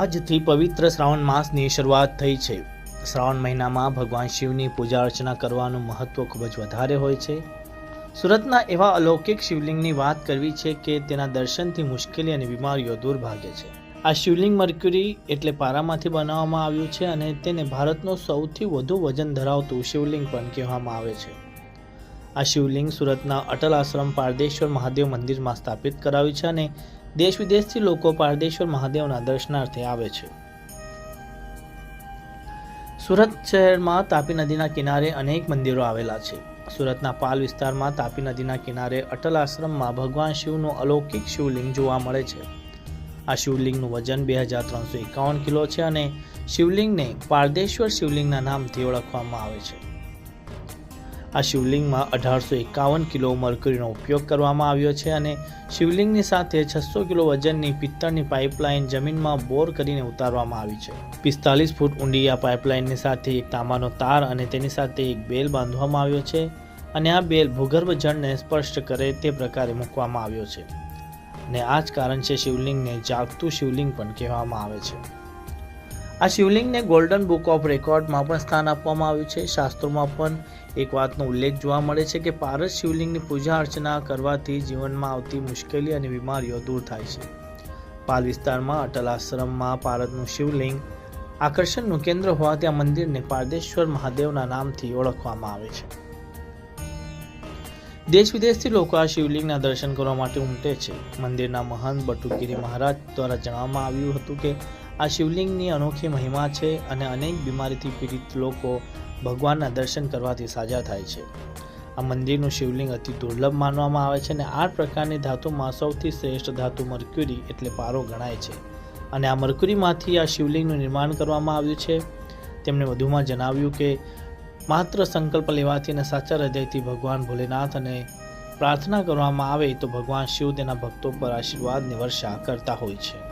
આજથી પવિત્ર શ્રાવણ માસની શરૂઆત થઈ છે. શ્રાવણ મહિનામાં ભગવાન શિવની પૂજા અર્ચના કરવાનું મહત્વ ખૂબ જ વધારે હોય છે. સુરતના એવા અલૌકિક શિવલિંગની વાત કરવી છે કે તેના દર્શનથી મુશ્કેલી અને બીમારીઓ દૂર ભાગે છે. આ શિવલિંગ મર્ક્યુરી એટલે પારામાંથી બનાવવામાં આવ્યું છે અને તેને ભારતનું સૌથી વધુ વજન ધરાવતું શિવલિંગ પણ કહેવામાં આવે છે. આ શિવલિંગ સુરતના અટલ આશ્રમ પારદેશ્વર મહાદેવ મંદિરમાં સ્થાપિત કરાવ્યું છે અને દેશ વિદેશથી લોકો પારદેશ્વર મહાદેવના દર્શનાર્થે આવે છે. સુરત શહેરમાં તાપી નદીના કિનારે અનેક મંદિરો આવેલા છે. સુરતના પાલ વિસ્તારમાં તાપી નદીના કિનારે અટલ આશ્રમમાં ભગવાન શિવનું અલૌકિક શિવલિંગ જોવા મળે છે. આ શિવલિંગનું વજન બે હજાર ત્રણસો એકાવન કિલો છે અને શિવલિંગને પારદેશ્વર શિવલિંગના નામથી ઓળખવામાં આવે છે. આ શિવલિંગમાં અઢારસો એકાવન કિલો મર્ક્યુરીનો ઉપયોગ કરવામાં આવ્યો છે અને શિવલિંગની સાથે છસો કિલો વજનની પિત્તળની પાઇપલાઇન જમીનમાં બોર કરીને ઉતારવામાં આવી છે. પિસ્તાલીસ ફૂટ ઊંડી આ પાઇપલાઇનની સાથે એક તાંબાનો તાર અને તેની સાથે એક બેલ બાંધવામાં આવ્યો છે અને આ બેલ ભૂગર્ભ જળને સ્પષ્ટ કરે તે પ્રકારે મૂકવામાં આવ્યો છે. અને આ જ કારણ છે શિવલિંગને જાગતું શિવલિંગ પણ કહેવામાં આવે છે. આ શિવલિંગને ગોલ્ડન બુક ઓફ રેકોર્ડમાં પણ સ્થાન આપવામાં આવ્યું છે. શાસ્ત્રોમાં પણ એક વાતનો ઉલ્લેખ જોવા મળે છે કે પારસ શિવલિંગની પૂજા અર્ચના કરવાથી જીવનમાં આવતી મુશ્કેલી અને બીમારીઓ દૂર થાય છે. પાલ વિસ્તારમાં અટલ આશ્રમમાં પારદનું શિવલિંગ આકર્ષણનું કેન્દ્ર હોવાથી આ મંદિરને પારદેશ્વર મહાદેવના નામથી ઓળખવામાં આવે છે. દેશ વિદેશથી લોકો આ શિવલિંગના દર્શન કરવા માટે ઉમટે છે. મંદિરના મહંત બટુગીરી મહારાજ દ્વારા જણાવવામાં આવ્યું હતું કે આ શિવલિંગની અનોખી મહિમા છે અને અનેક બીમારીથી પીડિત લોકો ભગવાનના દર્શન કરવાથી સાજા થાય છે. આ મંદિરનું શિવલિંગ અતિ દુર્લભ માનવામાં આવે છે અને આ પ્રકારની ધાતુમાં સૌથી શ્રેષ્ઠ ધાતુ મર્ક્યુરી એટલે પારો ગણાય છે. અને આ મર્ક્યુરીમાંથી આ શિવલિંગનું નિર્માણ કરવામાં આવ્યું છે. તેમણે વધુમાં જણાવ્યું કે, માત્ર સંકલ્પ લેવાથી અને સાચા હૃદયથી ભગવાન ભોલેનાથ અને પ્રાર્થના કરવામાં આવે તો ભગવાન શિવ તેના ભક્તો પર આશીર્વાદની વર્ષા કરતા હોય છે.